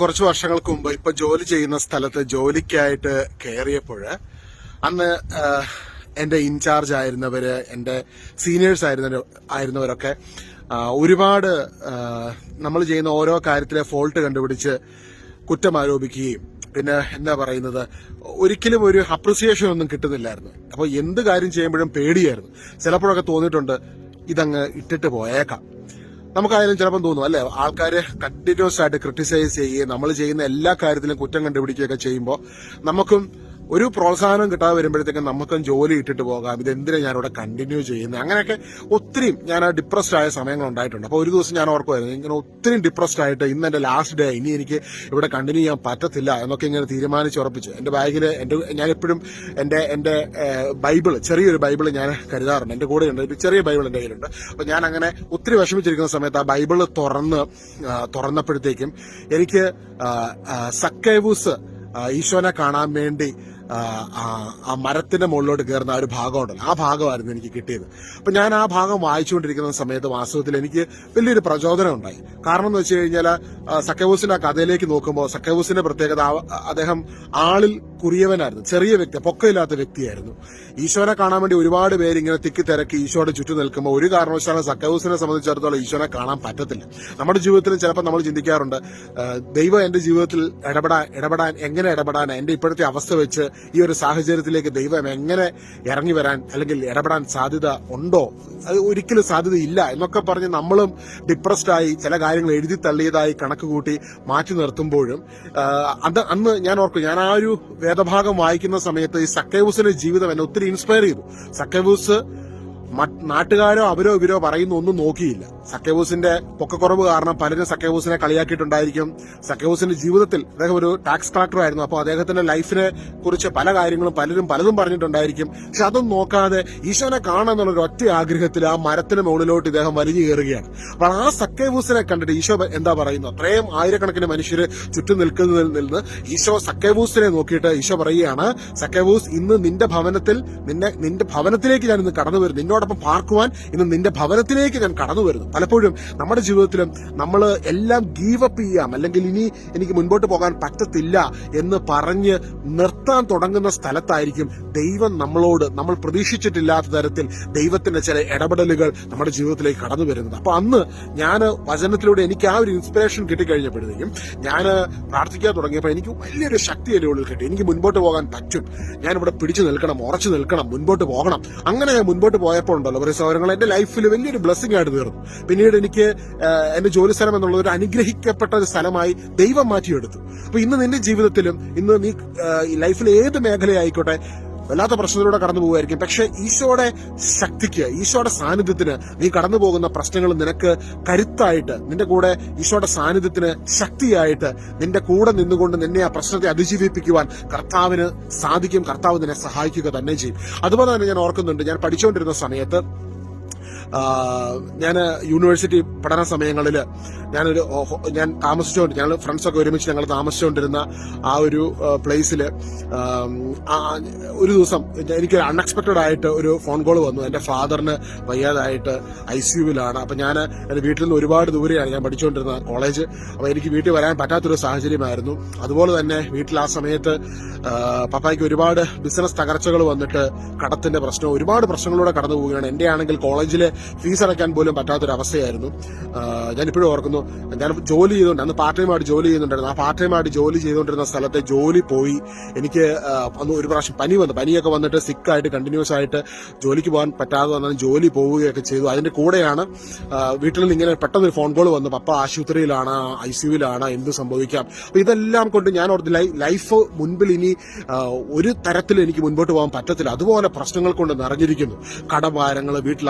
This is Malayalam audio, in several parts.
കുറച്ച് വർഷങ്ങൾക്ക് മുമ്പ് ഇപ്പൊ ജോലി ചെയ്യുന്ന സ്ഥലത്ത് ജോലിക്കായിട്ട് കയറിയപ്പോൾ അന്ന് എന്റെ ഇൻചാർജ് ആയിരുന്നവര് എന്റെ സീനിയേഴ്സ് ആയിരുന്ന ആയിരുന്നവരൊക്കെ ഒരുപാട് നമ്മൾ ചെയ്യുന്ന ഓരോ കാര്യത്തിലെ ഫോൾട്ട് കണ്ടുപിടിച്ച് കുറ്റം ആരോപിക്കുകയും പിന്നെ എന്താ പറയുന്നത് ഒരിക്കലും ഒരു അപ്രിസിയേഷൻ ഒന്നും കിട്ടുന്നില്ലായിരുന്നു. അപ്പോൾ എന്ത് കാര്യം ചെയ്യുമ്പോഴും പേടിയായിരുന്നു. ചിലപ്പോഴൊക്കെ തോന്നിയിട്ടുണ്ട് ഇതങ്ങ് ഇട്ടിട്ട് പോയേക്കാം. നമുക്കായാലും ചിലപ്പം തോന്നും അല്ലെ? ആൾക്കാര് കണ്ടിന്യൂസ് ആയിട്ട് ക്രിട്ടിസൈസ് ചെയ്യുകയും നമ്മൾ ചെയ്യുന്ന എല്ലാ കാര്യത്തിലും കുറ്റം കണ്ടുപിടിക്കുകയൊക്കെ ചെയ്യുമ്പോൾ നമുക്കും ഒരു പ്രോത്സാഹനം കിട്ടാതെ വരുമ്പോഴത്തേക്കും നമുക്കും ജോലി ഇട്ടിട്ട് പോകാം. ഞാൻ ഞാനിവിടെ കണ്ടിന്യൂ ചെയ്യുന്നത്? അങ്ങനെയൊക്കെ ഒത്തിരി ഞാൻ ആ ഡിപ്രസ്ഡ് ആയ സമയങ്ങൾ ഉണ്ടായിട്ടുണ്ട്. അപ്പോൾ ഒരു ദിവസം ഞാൻ ഓർക്കുമായിരുന്നു ഇങ്ങനെ ഒത്തിരി ഡിപ്രസ്ഡ് ആയിട്ട് ഇന്ന് എന്റെ ലാസ്റ്റ് ഡേ ഇനി എനിക്ക് ഇവിടെ കണ്ടിന്യൂ ചെയ്യാൻ പറ്റത്തില്ല എന്നൊക്കെ ഇങ്ങനെ തീരുമാനിച്ച് ഉറപ്പിച്ചു. എന്റെ ബാഗിൽ എന്റെ ഞാൻ എപ്പോഴും എന്റെ എന്റെ ബൈബിൾ ചെറിയൊരു ബൈബിൾ ഞാൻ കരുതാറുണ്ട്. എന്റെ കൂടെ ഉണ്ട് ഒരു ചെറിയ ബൈബിൾ എന്റെ കയ്യിലുണ്ട്. അപ്പോൾ ഞാൻ അങ്ങനെ ഒത്തിരി വിഷമിച്ചിരിക്കുന്ന സമയത്ത് ആ ബൈബിൾ തുറന്ന് തുറന്നപ്പോഴത്തേക്കും എനിക്ക് സക്കേവൂസ് ഈശോനെ കാണാൻ വേണ്ടി ആ, മരത്തിന്റെ മുകളിലോട്ട് കയറുന്ന ആ ഒരു ഭാഗമുണ്ടല്ലോ. ആ ഭാഗമായിരുന്നു എനിക്ക് കിട്ടിയത്. അപ്പൊ ഞാൻ ആ ഭാഗം വായിച്ചുകൊണ്ടിരിക്കുന്ന സമയത്ത് വാസ്തവത്തിൽ എനിക്ക് വലിയൊരു പ്രചോദനം ഉണ്ടായി. കാരണം എന്ന് വെച്ച് കഴിഞ്ഞാൽ സക്കബൂസിന്റെ ആ കഥയിലേക്ക് നോക്കുമ്പോൾ സക്കബൂസിന്റെ പ്രത്യേകത അദ്ദേഹം ആളിൽ കുറിയവനായിരുന്നു. ചെറിയ വ്യക്തി പൊക്കമില്ലാത്ത വ്യക്തിയായിരുന്നു. ഈശോനെ കാണാൻ വേണ്ടി ഒരുപാട് പേര് ഇങ്ങനെ തിക്കി തിരക്കി ഈശോയുടെ ചുറ്റും നിൽക്കുമ്പോൾ ഒരു കാരണവശാലും സക്കബൂസിനെ സംബന്ധിച്ചിടത്തോളം ഈശോനെ കാണാൻ പറ്റത്തില്ല. നമ്മുടെ ജീവിതത്തിൽ ചിലപ്പോൾ നമ്മൾ ചിന്തിക്കാറുണ്ട് ദൈവം എന്റെ ജീവിതത്തിൽ ഇടപെടാൻ ഇടപെടാൻ എങ്ങനെ ഇടപെടാൻ എന്റെ ഇപ്പോഴത്തെ അവസ്ഥ വെച്ച് ഈ ഒരു സാഹചര്യത്തിലേക്ക് ദൈവം എങ്ങനെ ഇറങ്ങി വരാൻ അല്ലെങ്കിൽ ഇടപെടാൻ സാധ്യത ഉണ്ടോ? അത് ഒരിക്കലും സാധ്യതയില്ല എന്നൊക്കെ പറഞ്ഞ് നമ്മളും ഡിപ്രസ്ഡായി ചില കാര്യങ്ങൾ എഴുതി തള്ളിയതായി കണക്ക് കൂട്ടി മാറ്റി നിർത്തുമ്പോഴും അത് അന്ന് ഞാൻ ഓർക്കും ഞാൻ ആ ഒരു വേദഭാഗം വായിക്കുന്ന സമയത്ത് ഈ സക്കേവൂസിന്റെ ജീവിതം എന്നെ ഒത്തിരി ഇൻസ്പയർ ചെയ്തു. സക്കേബൂസ് നാട്ടുകാരോ അവരോ ഇവരോ പറയുന്ന ഒന്നും നോക്കിയില്ല. സക്കേവൂസിന്റെ പൊക്കക്കുറവ് കാരണം പലരും സക്കേബൂസിനെ കളിയാക്കിയിട്ടുണ്ടായിരിക്കും. സക്കേബൂസിന്റെ ജീവിതത്തിൽ അദ്ദേഹം ഒരു ടാക്സ് കളക്ടർ ആയിരുന്നു. അപ്പോൾ അദ്ദേഹത്തിന്റെ ലൈഫിനെ കുറിച്ച് പല കാര്യങ്ങളും പലരും പലതും പറഞ്ഞിട്ടുണ്ടായിരിക്കും. പക്ഷെ അതൊന്നും നോക്കാതെ ഈശോനെ കാണാന്നുള്ള ഒരു ഒറ്റ ആഗ്രഹത്തിൽ ആ മരത്തിന് മുകളിലോട്ട് ഇദ്ദേഹം വലിഞ്ഞു കയറുകയാണ്. അപ്പോൾ ആ സക്കേബൂസിനെ കണ്ടിട്ട് ഈശോ എന്താ പറയുന്നു? അത്രയും ആയിരക്കണക്കിന് മനുഷ്യര് ചുറ്റും നിൽക്കുന്നതിൽ നിന്ന് ഈശോ സക്കേബൂസിനെ നോക്കിയിട്ട് ഈശോ പറയുകയാണ് സക്കേബൂസ് ഇന്ന് നിന്റെ ഭവനത്തിൽ നിന്നെ നിന്റെ ഭവനത്തിലേക്ക് ഞാൻ ഇന്ന് കടന്നു വരുന്നു. നിന്നോടൊപ്പം പാർക്കുവാൻ ഇന്ന് നിന്റെ ഭവനത്തിലേക്ക് ഞാൻ കടന്നു വരുന്നു. പലപ്പോഴും നമ്മുടെ ജീവിതത്തിലും നമ്മൾ എല്ലാം ഗീവ് അപ്പ് ചെയ്യാം. അല്ലെങ്കിൽ ഇനി എനിക്ക് മുൻപോട്ട് പോകാൻ പറ്റത്തില്ല എന്ന് പറഞ്ഞ് നിർത്താൻ തുടങ്ങുന്ന സ്ഥലത്തായിരിക്കും ദൈവം നമ്മളോട് നമ്മൾ പ്രതീക്ഷിച്ചിട്ടില്ലാത്ത തരത്തിൽ ദൈവത്തിന്റെ ചില ഇടപെടലുകൾ നമ്മുടെ ജീവിതത്തിലേക്ക് കടന്നു വരുന്നത്. അപ്പൊ അന്ന് ഞാൻ വചനത്തിലൂടെ എനിക്ക് ആ ഒരു ഇൻസ്പിറേഷൻ കിട്ടിക്കഴിഞ്ഞപ്പോഴത്തേക്കും ഞാൻ പ്രാർത്ഥിക്കാൻ തുടങ്ങിയപ്പോൾ എനിക്ക് വലിയൊരു ശക്തി എന്റെ ഉള്ളിൽ കിട്ടി. എനിക്ക് മുൻപോട്ട് പോകാൻ പറ്റും. ഞാൻ ഇവിടെ പിടിച്ചു നിൽക്കണം ഉറച്ചു നിൽക്കണം മുൻപോട്ട് പോകണം. അങ്ങനെ ഞാൻ മുൻപോട്ട് പോയപ്പോൾ ഉണ്ടല്ലോ ഒരു സൗകര്യങ്ങൾ എന്റെ ലൈഫിൽ വലിയൊരു ബ്ലെസ്സിംഗ് ആയിട്ട് തീർന്നു. പിന്നീട് എനിക്ക് എന്റെ ജോലി സ്ഥലം എന്നുള്ള ഒരു അനുഗ്രഹിക്കപ്പെട്ട ഒരു സ്ഥലമായി ദൈവം മാറ്റിയെടുത്തു. അപ്പൊ ഇന്ന് നിന്റെ ജീവിതത്തിലും ഇന്ന് നീ ലൈഫിലെ ഏത് മേഖലയായിക്കോട്ടെ വല്ലാത്ത പ്രശ്നത്തിലൂടെ കടന്നു പോകുമായിരിക്കും പക്ഷെ ഈശോയുടെ ശക്തിക്ക് ഈശോയുടെ സാന്നിധ്യത്തിന് നീ കടന്നു പോകുന്ന പ്രശ്നങ്ങൾ നിനക്ക് കരുത്തായിട്ട് നിന്റെ കൂടെ ഈശോയുടെ സാന്നിധ്യത്തിന് ശക്തിയായിട്ട് നിന്റെ കൂടെ നിന്നുകൊണ്ട് നിന്നെ ആ പ്രശ്നത്തെ അതിജീവിപ്പിക്കുവാൻ കർത്താവിന് സാധിക്കും കർത്താവ് നിന്നെ സഹായിക്കുക തന്നെ ചെയ്യും. അതുപോലെ തന്നെ ഞാൻ ഓർക്കുന്നുണ്ട് ഞാൻ പഠിച്ചുകൊണ്ടിരുന്ന സമയത്ത് ഞാൻ യൂണിവേഴ്സിറ്റി പഠന സമയങ്ങളിൽ ഞാനൊരു ഞാൻ താമസിച്ചുകൊണ്ട് ഞങ്ങൾ ഫ്രണ്ട്സൊക്കെ ഒരുമിച്ച് ഞങ്ങൾ താമസിച്ചുകൊണ്ടിരുന്ന ആ ഒരു പ്ലേസിൽ ഒരു ദിവസം എനിക്ക് അൺഎക്സ്പെക്റ്റഡ് ആയിട്ട് ഒരു ഫോൺ കോൾ വന്നു. എന്റെ ഫാദറിന് വയ്യാതായിട്ട് ഐ സി യുവിലാണ് അപ്പം ഞാൻ എന്റെ വീട്ടിൽ നിന്ന് ഒരുപാട് ദൂരെയാണ് ഞാൻ പഠിച്ചുകൊണ്ടിരുന്ന കോളേജ് അപ്പോൾ എനിക്ക് വീട്ടിൽ വരാൻ പറ്റാത്തൊരു സാഹചര്യമായിരുന്നു. അതുപോലെ തന്നെ വീട്ടിൽ ആ സമയത്ത് പപ്പായ്ക്ക് ഒരുപാട് ബിസിനസ് തകർച്ചകൾ വന്നിട്ട് കടത്തിന്റെ പ്രശ്നം ഒരുപാട് പ്രശ്നങ്ങളിലൂടെ കടന്നു പോവുകയാണ് എന്റെ ആണെങ്കിൽ കോളേജിലെ ഫീസ് അടയ്ക്കാൻ പോലും പറ്റാത്തൊരവസ്ഥയായിരുന്നു ഞാനിപ്പോഴും ഓർക്കുന്നു ഞാൻ ജോലി ചെയ്തുകൊണ്ട് അന്ന് പാർട്ട് ടൈം ആയിട്ട് ജോലി ചെയ്യുന്നുണ്ടായിരുന്നു. ആ പാർട്ട് ടൈം ആയിട്ട് ജോലി ചെയ്തുകൊണ്ടിരുന്ന സ്ഥലത്തെ ജോലി പോയി. എനിക്ക് അന്ന് ഒരു പ്രാവശ്യം പനി വന്നു. പനിയൊക്കെ വന്നിട്ട് സിക്കായിട്ട് കണ്ടിന്യൂസ് ആയിട്ട് ജോലിക്ക് പോകാൻ പറ്റാതെ വന്നാൽ ജോലി പോവുകയൊക്കെ ചെയ്തു. അതിന്റെ കൂടെയാണ് വീട്ടിൽ നിന്ന് ഇങ്ങനെ പെട്ടെന്ന് ഒരു ഫോൺ കോൾ വന്നു. പപ്പ ആശുപത്രിയിലാണ് ഐ സിയുലാണ് എന്ത് സംഭവിക്കാം? അപ്പൊ ഇതെല്ലാം കൊണ്ട് ഞാൻ ഓർത്ത് ലൈഫ് മുൻപിൽ ഇനി ഒരു തരത്തിൽ എനിക്ക് മുൻപോട്ട് പോകാൻ പറ്റത്തില്ല. അതുപോലെ പ്രശ്നങ്ങൾ കൊണ്ട് നിറഞ്ഞിരിക്കുന്നു. കടഭാരങ്ങൾ വീട്ടിൽ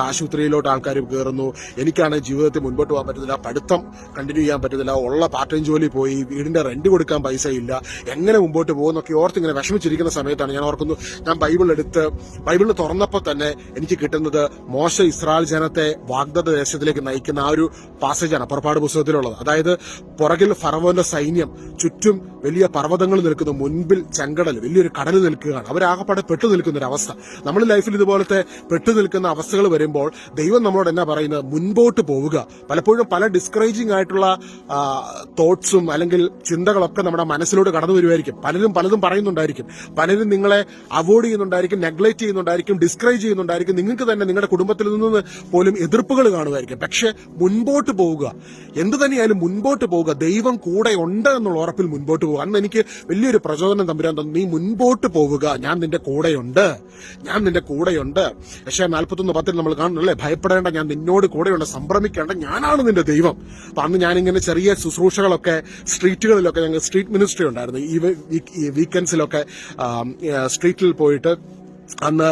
ആശുപത്രിയിലോട്ട് ആൾക്കാർ കയറുന്നു എനിക്കാണ് ജീവിതത്തിൽ മുൻപോട്ട് പോകാൻ പറ്റത്തില്ല പഠിത്തം കണ്ടിന്യൂ ചെയ്യാൻ പറ്റത്തില്ല ഉള്ള പാർട്ട് ടൈം ജോലി പോയി. വീടിന്റെ റെന്റ് കൊടുക്കാൻ പൈസ ഇല്ല എങ്ങനെ മുമ്പോട്ട് പോകുന്നൊക്കെ ഓർത്ത് ഇങ്ങനെ വിഷമിച്ചിരിക്കുന്ന സമയത്താണ് ഞാൻ ഓർക്കുന്നു. ഞാൻ ബൈബിൾ എടുത്ത് ബൈബിൾ തുറന്നപ്പോൾ തന്നെ എനിക്ക് കിട്ടുന്നത് മോശ ഇസ്രായേൽ ജനത്തെ വാഗ്ദത്ത ദേശത്തിലേക്ക് നയിക്കുന്ന ആ ഒരു പാസേജാണ് പുറപ്പാട് പുസ്തകത്തിലുള്ളത്. അതായത് പുറകിൽ ഫറവോന്റെ സൈന്യം ചുറ്റും വലിയ പർവതങ്ങൾ നിൽക്കുന്നു. മുൻപിൽ ചെങ്കടൽ വലിയൊരു കടൽ നിൽക്കുകയാണ്. അവരാകപ്പാടെ പെട്ടു നിൽക്കുന്ന ഒരു അവസ്ഥ നമ്മുടെ ലൈഫിൽ ഇതുപോലത്തെ പെട്ടു നിൽക്കുന്ന അവസ്ഥകൾ വരുമ്പോൾ ദൈവം നമ്മളോട് എന്നാ പറയുന്നത്? മുൻപോട്ട് പോവുക. പലപ്പോഴും പല ഡിസ്കറേജിംഗ് ആയിട്ടുള്ള തോട്ട്സും അല്ലെങ്കിൽ ചിന്തകളൊക്കെ നമ്മുടെ മനസ്സിലോട് കടന്നു വരുമായിരിക്കും പലരും പലതും പറയുന്നുണ്ടായിരിക്കും. പലരും നിങ്ങളെ അവോയ്ഡ് ചെയ്യുന്നുണ്ടായിരിക്കും നെഗ്ലക്ട് ചെയ്യുന്നുണ്ടായിരിക്കും ഡിസ്കറേജ് ചെയ്യുന്നുണ്ടായിരിക്കും. നിങ്ങൾക്ക് തന്നെ നിങ്ങളുടെ കുടുംബത്തിൽ നിന്ന് പോലും എതിർപ്പുകൾ കാണുമായിരിക്കും. പക്ഷെ മുൻപോട്ട് പോവുക. എന്ത് തന്നെയായാലും മുൻപോട്ട് പോവുക. ദൈവം കൂടെ ഉണ്ട് എന്നുള്ള ഉറപ്പിൽ മുൻപോട്ട് പോവുക. അന്ന് എനിക്ക് വലിയൊരു പ്രചോദനം തമ്പുരാൻ തന്നു. നീ മുൻപോട്ട് പോവുക. ഞാൻ നിന്റെ കൂടെയുണ്ട്. ഞാൻ നിന്റെ കൂടെയുണ്ട്. പക്ഷേ നാൽപ്പത്തൊന്ന് പത്തിൽ നമ്മൾ കാണുന്നല്ലേ ഭയപ്പെടേണ്ട ഞാൻ നിന്നോട് കൂടെയുണ്ട് സംഭ്രമിക്കേണ്ട ഞാനാണ് നിന്റെ ദൈവം. അപ്പൊ അന്ന് ഞാനിങ്ങനെ ചെറിയ ശുശ്രൂഷകളൊക്കെ സ്ട്രീറ്റുകളിലൊക്കെ ഞങ്ങൾ സ്ട്രീറ്റ് മിനിസ്ട്രി ഉണ്ടായിരുന്നു. ഈ വീക്കെൻഡ്സിലൊക്കെ സ്ട്രീറ്റിൽ പോയിട്ട് അന്ന്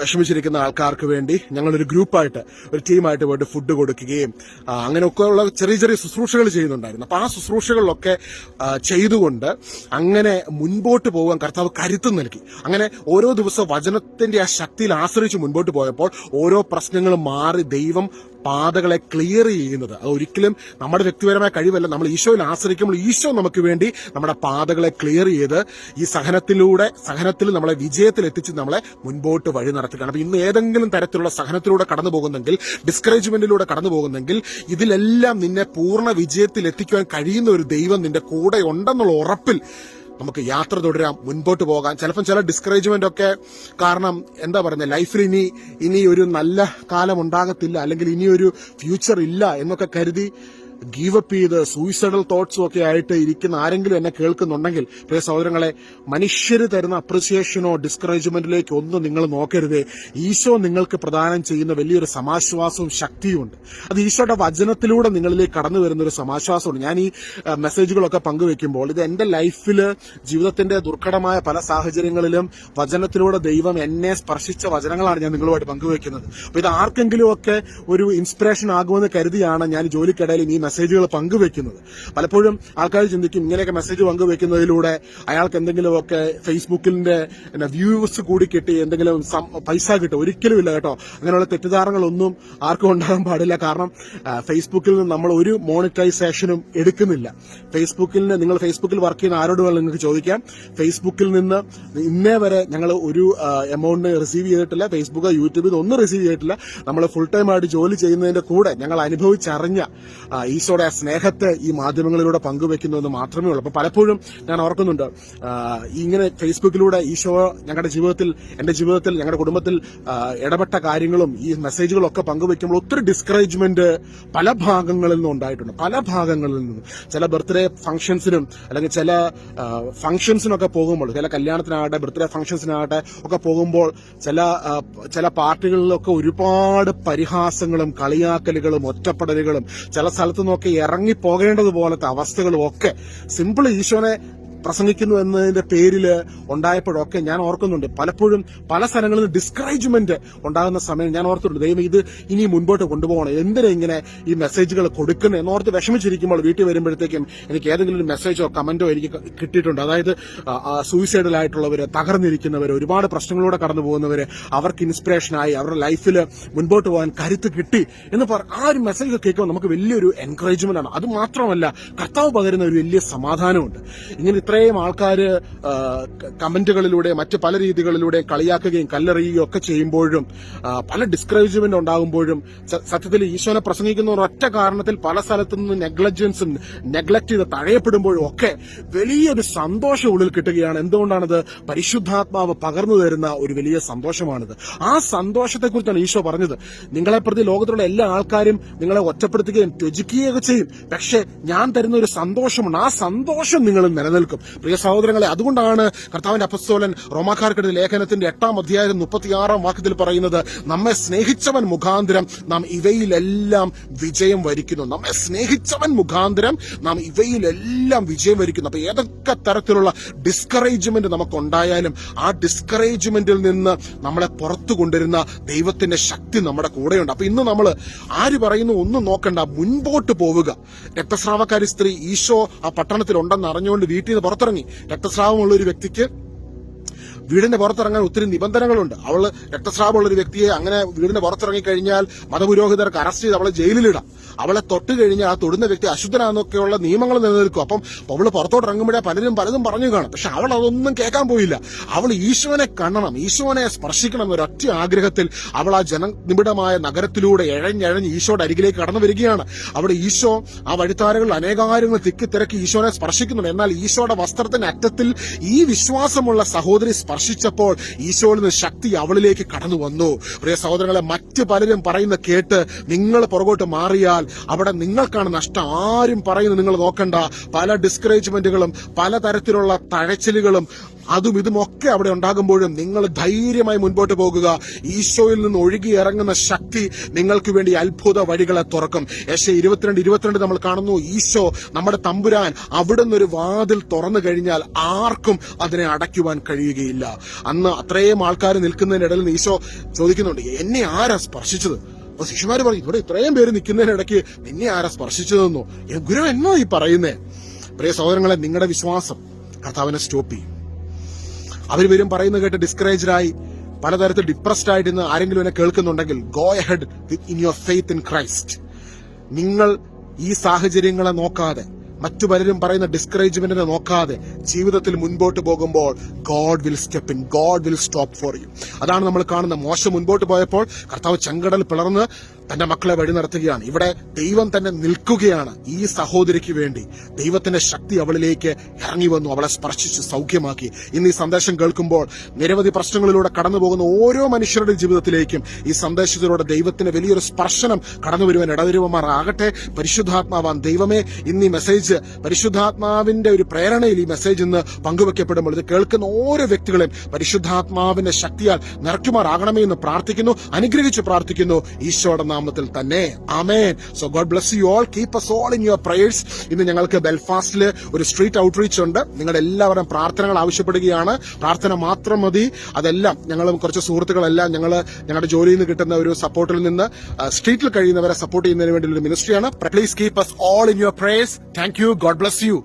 വിഷമിച്ചിരിക്കുന്ന ആൾക്കാർക്ക് വേണ്ടി ഞങ്ങളൊരു ഗ്രൂപ്പായിട്ട് ഒരു ടീമായിട്ട് പോയിട്ട് ഫുഡ് കൊടുക്കുകയും അങ്ങനെയൊക്കെയുള്ള ചെറിയ ചെറിയ ശുശ്രൂഷകൾ ചെയ്യുന്നുണ്ടായിരുന്നു. അപ്പൊ ആ ശുശ്രൂഷകളിലൊക്കെ ചെയ്തുകൊണ്ട് അങ്ങനെ മുൻപോട്ട് പോകാൻ കർത്താവ് കരുത്ത് നൽകി. അങ്ങനെ ഓരോ ദിവസവും വചനത്തിന്റെ ആ ശക്തിയിൽ ആശ്രയിച്ച് മുൻപോട്ട് പോയപ്പോൾ ഓരോ പ്രശ്നങ്ങളും മാറി ദൈവം പാതകളെ ക്ലിയർ ചെയ്യുന്നത്. അത് ഒരിക്കലും നമ്മുടെ വ്യക്തിപരമായ കഴിവല്ല. നമ്മൾ ഈശോയിൽ ആശ്രയിക്കുമ്പോൾ ഈശോ നമുക്ക് വേണ്ടി നമ്മുടെ പാതകളെ ക്ലിയർ ചെയ്ത് ഈ സഹനത്തിലൂടെ സഹനത്തിൽ നമ്മളെ വിജയത്തിൽ എത്തിച്ച് നമ്മളെ മുൻപോട്ട് വഴി നടത്തുകയാണ്. അപ്പൊ ഇന്ന് ഏതെങ്കിലും തരത്തിലുള്ള സഹനത്തിലൂടെ കടന്നു പോകുന്നെങ്കിൽ ഡിസ്കറേജ്മെന്റിലൂടെ കടന്നു പോകുന്നെങ്കിൽ ഇതിലെല്ലാം നിന്നെ പൂർണ വിജയത്തിൽ എത്തിക്കുവാൻ കഴിയുന്ന ഒരു ദൈവം നിന്റെ കൂടെ ഉണ്ടെന്നുള്ള ഉറപ്പിൽ നമുക്ക് യാത്ര തുടരാം മുൻപോട്ട് പോകാം. ചിലപ്പം ചില ഡിസ്കറേജ്മെന്റ് ഒക്കെ കാരണം എന്താ പറയുന്നത് ലൈഫിൽ ഇനി ഇനി ഒരു നല്ല കാലം ഉണ്ടാകത്തില്ല അല്ലെങ്കിൽ ഇനി ഒരു ഫ്യൂച്ചർ ഇല്ല എന്നൊക്കെ കരുതി ഗീവ് അപ്പ് ചെയ്ത് സൂയിസൈഡൽ തോട്ട്സും ഒക്കെ ആയിട്ട് ഇരിക്കുന്ന ആരെങ്കിലും എന്നെ കേൾക്കുന്നുണ്ടെങ്കിൽ പ്രിയ സഹോദരങ്ങളെ മനുഷ്യർ തരുന്ന അപ്രിസിയേഷനോ ഡിസ്കറേജ്മെന്റിലേക്ക് ഒന്നും നിങ്ങൾ നോക്കരുതേ. ഈശോ നിങ്ങൾക്ക് പ്രദാനം ചെയ്യുന്ന വലിയൊരു സമാശ്വാസവും ശക്തിയുമുണ്ട്. അത് ഈശോയുടെ വചനത്തിലൂടെ നിങ്ങളിലേക്ക് കടന്നു വരുന്ന ഒരു സമാശ്വാസമുണ്ട് ഞാൻ ഈ മെസ്സേജുകളൊക്കെ പങ്കുവെക്കുമ്പോൾ ഇത് എന്റെ ലൈഫിൽ ജീവിതത്തിന്റെ ദുർഘടമായ പല സാഹചര്യങ്ങളിലും വചനത്തിലൂടെ ദൈവം എന്നെ സ്പർശിച്ച വചനങ്ങളാണ് ഞാൻ നിങ്ങളുമായിട്ട് പങ്കുവെക്കുന്നത്. അപ്പൊ ഇത് ആർക്കെങ്കിലും ഒക്കെ ഒരു ഇൻസ്പിറേഷൻ ആകുമെന്ന് കരുതിയാണ് ഞാൻ ജോലിക്കിടയിൽ ഈ മെസ്സേജുകൾ പങ്കുവെക്കുന്നത്. പലപ്പോഴും ആൾക്കാർ ചിന്തിക്കും ഇങ്ങനെയൊക്കെ മെസ്സേജ് പങ്കുവെക്കുന്നതിലൂടെ അയാൾക്ക് എന്തെങ്കിലുമൊക്കെ ഫേസ്ബുക്കിന്റെ വ്യൂസ് കൂടി കിട്ടി എന്തെങ്കിലും പൈസ കിട്ടും. ഒരിക്കലും ഇല്ല കേട്ടോ. അങ്ങനെയുള്ള തെറ്റിദ്ധാരണകളൊന്നും ആർക്കും ഉണ്ടാകാൻ പാടില്ല. കാരണം ഫേസ്ബുക്കിൽ നിന്ന് നമ്മൾ ഒരു മോണിറ്റൈസേഷനും എടുക്കുന്നില്ല. ഫേസ്ബുക്കിൽ നിങ്ങൾ ഫേസ്ബുക്കിൽ വർക്ക് ചെയ്യുന്ന ആരോട് വേണം നിങ്ങൾക്ക് ചോദിക്കാം. ഫേസ്ബുക്കിൽ നിന്ന് ഇന്നേ വരെ ഞങ്ങൾ ഒരു എമൗണ്ട് റിസീവ് ചെയ്തിട്ടില്ല. ഫേസ്ബുക്ക് യൂട്യൂബിൽ ഒന്നും റിസീവ് ചെയ്തിട്ടില്ല. നമ്മൾ ഫുൾ ടൈം ആയിട്ട് ജോലി ചെയ്യുന്നതിന്റെ കൂടെ ഞങ്ങൾ അനുഭവിച്ചറിഞ്ഞ ഈശോയുടെ സ്നേഹത്തെ ഈ മാധ്യമങ്ങളിലൂടെ പങ്കുവെക്കുന്നു എന്ന് മാത്രമേ ഉള്ളൂ. അപ്പൊ പലപ്പോഴും ഞാൻ ഓർക്കുന്നുണ്ട് ഇങ്ങനെ ഫേസ്ബുക്കിലൂടെ ഈശോ ഞങ്ങളുടെ ജീവിതത്തിൽ എന്റെ ജീവിതത്തിൽ ഞങ്ങളുടെ കുടുംബത്തിൽ ഇടപെട്ട കാര്യങ്ങളും ഈ മെസ്സേജുകളും ഒക്കെ പങ്കുവെക്കുമ്പോൾ ഒത്തിരി ഡിസ്കറേജ്മെന്റ് പല ഭാഗങ്ങളിൽ നിന്നും ഉണ്ടായിട്ടുണ്ട്. പല ഭാഗങ്ങളിൽ നിന്നും. ചില ബർത്ത്ഡേ ഫംഗ്ഷൻസിനും അല്ലെങ്കിൽ ചില ഫംഗ്ഷൻസിനൊക്കെ പോകുമ്പോൾ ചില കല്യാണത്തിനാകട്ടെ ബർത്ത്ഡേ ഫംഗ്ഷൻസിനാകട്ടെ ഒക്കെ പോകുമ്പോൾ ചില ചില പാർട്ടികളിലൊക്കെ ഒരുപാട് പരിഹാസങ്ങളും കളിയാക്കലുകളും ഒറ്റപ്പെടലുകളും ചില സ്ഥലത്തു നിന്നൊക്കെ ഇറങ്ങി പോകേണ്ടതുപോലത്തെ അവസ്ഥകളും ഒക്കെ സിമ്പിൾ ഈശോനെ പ്രസംഗിക്കുന്നു എന്നതിന്റെ പേരിൽ ഉണ്ടായപ്പോഴൊക്കെ ഞാൻ ഓർക്കുന്നുണ്ട്. പലപ്പോഴും പല സ്ഥലങ്ങളിൽ ഡിസ്കറേജ്മെന്റ് ഉണ്ടാകുന്ന സമയം ഞാൻ ഓർത്തിട്ടുണ്ട്. ദൈവം ഇത് ഇനി മുൻപോട്ട് കൊണ്ടുപോകണം. എന്തിനാ ഇങ്ങനെ ഈ മെസ്സേജുകൾ കൊടുക്കുന്നത് എന്നോർത്ത് വിഷമിച്ചിരിക്കുമ്പോൾ വീട്ടിൽ വരുമ്പോഴത്തേക്കും എനിക്ക് ഏതെങ്കിലും ഒരു മെസ്സേജോ കമന്റോ എനിക്ക് കിട്ടിയിട്ടുണ്ട്. അതായത് സൂയിസൈഡലായിട്ടുള്ളവര് തകർന്നിരിക്കുന്നവർ ഒരുപാട് പ്രശ്നങ്ങളിലൂടെ കടന്നു പോകുന്നവര് അവർക്ക് ഇൻസ്പിറേഷനായി അവരുടെ ലൈഫിൽ മുൻപോട്ട് പോകാൻ കരുത്ത് കിട്ടി എന്ന് പറ ആ ഒരു മെസ്സേജ് കേൾക്കുമ്പോൾ നമുക്ക് വലിയൊരു എൻകറേജ്മെന്റ് ആണ്. അത് മാത്രമല്ല കർത്താവ് പകരുന്ന ഒരു വലിയ സമാധാനമുണ്ട്. ഇങ്ങനെ ഇത്രയും ആൾക്കാർ കമന്റുകളിലൂടെ മറ്റ് പല രീതികളിലൂടെ കളിയാക്കുകയും കല്ലെറിയുകയും ഒക്കെ ചെയ്യുമ്പോഴും പല ഡിസ്കറേജ്മെന്റ് ഉണ്ടാകുമ്പോഴും സത്യത്തിൽ ഈശോനെ പ്രസംഗിക്കുന്ന ഒരൊറ്റ കാരണത്തിൽ പല സ്ഥലത്തു നിന്ന് നെഗ്ലജൻസും നെഗ്ലക്ട് ചെയ്ത് തഴയപ്പെടുമ്പോഴും ഒക്കെ വലിയൊരു സന്തോഷം ഉള്ളിൽ കിട്ടുകയാണ്. എന്തുകൊണ്ടാണത്? പരിശുദ്ധാത്മാവ് പകർന്നു തരുന്ന ഒരു വലിയ സന്തോഷമാണിത്. ആ സന്തോഷത്തെക്കുറിച്ചാണ് ഈശോ പറഞ്ഞത്. നിങ്ങളെ പ്രതി ലോകത്തിലുള്ള എല്ലാ ആൾക്കാരും നിങ്ങളെ ഒറ്റപ്പെടുത്തുകയും ത്യജിക്കുകയൊക്കെ ചെയ്യും. പക്ഷെ ഞാൻ തരുന്ന ഒരു സന്തോഷമുണ്ട് ആ സന്തോഷം നിങ്ങൾ നിലനിൽക്കും. പ്രിയ സഹോദരങ്ങളെ അതുകൊണ്ടാണ് കർത്താവിന്റെ അപസ്തോലൻ റോമാക്കാർക്കെടുത്ത ലേഖനത്തിന്റെ എട്ടാം അധ്യായം മുപ്പത്തിയാറാം വാക്യത്തിൽ പറയുന്നത് നമ്മെ സ്നേഹിച്ചവൻ മുഖാന്തരം നാം ഇവയിലെല്ലാം വിജയം വരിക്കുന്നു. നമ്മെ സ്നേഹിച്ചവൻ മുഖാന്തരം നാം ഇവയിലെല്ലാം വിജയം വരിക്കുന്നു. അപ്പൊ ഏതൊക്കെ തരത്തിലുള്ള ഡിസ്കറേജ്മെന്റ് നമുക്കുണ്ടായാലും ആ ഡിസ്കറേജ്മെന്റിൽ നിന്ന് നമ്മളെ പുറത്തു കൊണ്ടുവരുന്ന ദൈവത്തിന്റെ ശക്തി നമ്മുടെ കൂടെയുണ്ട്. അപ്പൊ ഇന്ന് നമ്മൾ ആര് പറയുന്നു ഒന്നും നോക്കണ്ട മുൻപോട്ട് പോവുക. രക്തസ്രാവക്കാരി സ്ത്രീ ഈശോ ആ പട്ടണത്തിൽ ഉണ്ടെന്ന് അറിഞ്ഞുകൊണ്ട് വീട്ടിൽ നിന്ന് പുറത്തിറങ്ങി. രക്തസ്രാവമുള്ള ഒരു വ്യക്തിക്ക് വീടിന്റെ പുറത്തിറങ്ങാൻ ഒത്തിരി നിബന്ധനകളുണ്ട്. അവൾ രക്തസ്രാവമുള്ള ഒരു വ്യക്തിയെ അങ്ങനെ വീടിന്റെ പുറത്തിറങ്ങി കഴിഞ്ഞാൽ മതപുരോഹിതർക്ക് അറസ്റ്റ് ചെയ്ത് അവളെ ജയിലിലിടാം. അവളെ തൊട്ട് കഴിഞ്ഞാൽ ആ തൊടുന്ന വ്യക്തി അശുദ്ധനാന്നൊക്കെയുള്ള നിയമങ്ങൾ നിലനിൽക്കും. അപ്പം അവൾ പുറത്തോട്ട് ഇറങ്ങുമ്പോഴേ പലരും പലതും പറഞ്ഞു കാണും. പക്ഷെ അവൾ അതൊന്നും കേൾക്കാൻ പോയില്ല. അവൾ ഈശോനെ കാണണം ഈശോനെ സ്പർശിക്കണം എന്നൊരൊറ്റ ആഗ്രഹത്തിൽ അവൾ ആ ജനനിബിഡമായ നഗരത്തിലൂടെ എഴഞ്ഞഴഞ്ഞ് ഈശോയുടെ അരികിലേക്ക് കടന്നു വരികയാണ്. അവിടെ ഈശോ ആ വഴിത്താരകളിൽ അനേകാര്യങ്ങൾ തിക്കി തിരക്കി ഈശോനെ സ്പർശിക്കുന്നുണ്ട്. എന്നാൽ ഈശോയുടെ വസ്ത്രത്തിന്റെ അറ്റത്തിൽ ഈ വിശ്വാസമുള്ള സഹോദരി സ്പർശിച്ചപ്പോൾ ഈശോയിൽ നിന്ന് ശക്തി അവളിലേക്ക് കടന്നു വന്നു. പ്രിയ സഹോദരങ്ങളെ മറ്റ് പലരും പറയുന്ന കേട്ട് നിങ്ങൾ പുറകോട്ട് മാറിയാൽ അവിടെ നിങ്ങൾക്കാണ് നഷ്ടം. ആരും പറയുന്നത് നിങ്ങൾ നോക്കണ്ട. പല ഡിസ്കറേജ്മെന്റുകളും പലതരത്തിലുള്ള തഴച്ചിലുകളും അതും ഇതും ഒക്കെ അവിടെ ഉണ്ടാകുമ്പോഴും നിങ്ങൾ ധൈര്യമായി മുൻപോട്ട് പോകുക. ഈശോയിൽ നിന്ന് ഒഴുകി ഇറങ്ങുന്ന ശക്തി നിങ്ങൾക്ക് വേണ്ടി അത്ഭുത വഴികളെ തുറക്കും. യശ ഇരുപത്തിരണ്ട് ഇരുപത്തിരണ്ട് നമ്മൾ കാണുന്നു ഈശോ നമ്മുടെ തമ്പുരാൻ അവിടുന്ന് ഒരു വാതിൽ തുറന്നു കഴിഞ്ഞാൽ ആർക്കും അതിനെ അടയ്ക്കുവാൻ കഴിയുകയില്ല. അന്ന് അത്രയും ആൾക്കാർ നിൽക്കുന്നതിനിടയിൽ നിന്ന് ഈശോ ചോദിക്കുന്നുണ്ട് എന്നെ ആരാ സ്പർശിച്ചത്? അപ്പൊ ശിശുമാര് പറഞ്ഞു ഇവിടെ ഇത്രയും പേര് നിൽക്കുന്നതിനിടയ്ക്ക് നിന്നെ ആരാ സ്പർശിച്ചതെന്നോ? ഗുരു എന്നോ ഈ പറയുന്നേ? പ്രിയ സഹോദരങ്ങളെ നിങ്ങളുടെ വിശ്വാസം കർത്താവിനെ സ്റ്റോപ്പ് ചെയ്യും. അവർ വരും പറയുന്നത് കേട്ട് ഡിസ്കറേജായി പലതരത്തിൽ ഡിപ്രസ്ഡ് ആയിട്ട് ഇന്ന് ആരെങ്കിലും എന്നെ കേൾക്കുന്നുണ്ടെങ്കിൽ go ahead in your faith in Christ നിങ്ങൾ ഈ സാഹചര്യങ്ങളെ നോക്കാതെ മറ്റു പലരും പറയുന്ന ഡിസ്കറേജ്മെന്റിനെ നോക്കാതെ ജീവിതത്തിൽ മുൻപോട്ട് പോകുമ്പോൾ God will step in God will stop for you അതാണ് നമ്മൾ കാണുന്ന മോശം മുൻപോട്ട് പോയപ്പോൾ കർത്താവ് ചെങ്കടൽ പിളർന്ന് തന്റെ മക്കളെ വഴി നടത്തുകയാണ്. ഇവിടെ ദൈവം തന്നെ നിൽക്കുകയാണ് ഈ സഹോദരിക്ക് വേണ്ടി. ദൈവത്തിന്റെ ശക്തി അവളിലേക്ക് ഇറങ്ങി വന്നു. അവളെ സ്പർശിച്ച് സൗഖ്യമാക്കി. ഇന്ന് ഈ സന്ദേശം കേൾക്കുമ്പോൾ നിരവധി പ്രശ്നങ്ങളിലൂടെ കടന്നു പോകുന്ന ഓരോ മനുഷ്യരുടെ ജീവിതത്തിലേക്കും ഈ സന്ദേശത്തിലൂടെ ദൈവത്തിന്റെ വലിയൊരു സ്പർശനം കടന്നു വരുവാൻ ആകട്ടെ. പരിശുദ്ധാത്മാവാൻ ദൈവമേ. ഇന്ന് ഈ മെസ്സേജ് പരിശുദ്ധാത്മാവിന്റെ ഒരു പ്രേരണയിൽ ഈ മെസ്സേജ് ഇന്ന് പങ്കുവെക്കപ്പെടുമ്പോൾ ഇത് കേൾക്കുന്ന ഓരോ വ്യക്തികളെയും പരിശുദ്ധാത്മാവിന്റെ ശക്തിയാൽ നിറയ്ക്കുമാറാകണമേ എന്ന് പ്രാർത്ഥിക്കുന്നു. അനുഗ്രഹിച്ച് പ്രാർത്ഥിക്കുന്നു. ഈശോയുടെ നാമത്തിൽ തന്നെ. Amen so God bless you all keep us all in your prayers ഇന്ന് ഞങ്ങൾക്ക് ബെൽഫാസ്റ്റിൽ ഒരു സ്ട്രീറ്റ് ഔട്ട്റീച്ച് ഉണ്ട്. നിങ്ങളുടെ എല്ലാവരും പ്രാർത്ഥനകൾ ആവശ്യപ്പെടുകയാണ്. പ്രാർത്ഥന മാത്രം മതി. അതെല്ലാം ഞങ്ങൾ കുറച്ച് സുഹൃത്തുക്കളെല്ലാം ഞങ്ങൾ ഞങ്ങളുടെ ജോലിയിൽ നിന്ന് കിട്ടുന്ന ഒരു സപ്പോർട്ടിൽ നിന്ന് സ്ട്രീറ്റിൽ കഴിയുന്നവരെ സപ്പോർട്ട് ചെയ്യുന്നതിന് വേണ്ടി ഒരു മിനിസ്ട്രിയാണ് please keep us all in your prayers thank you God bless you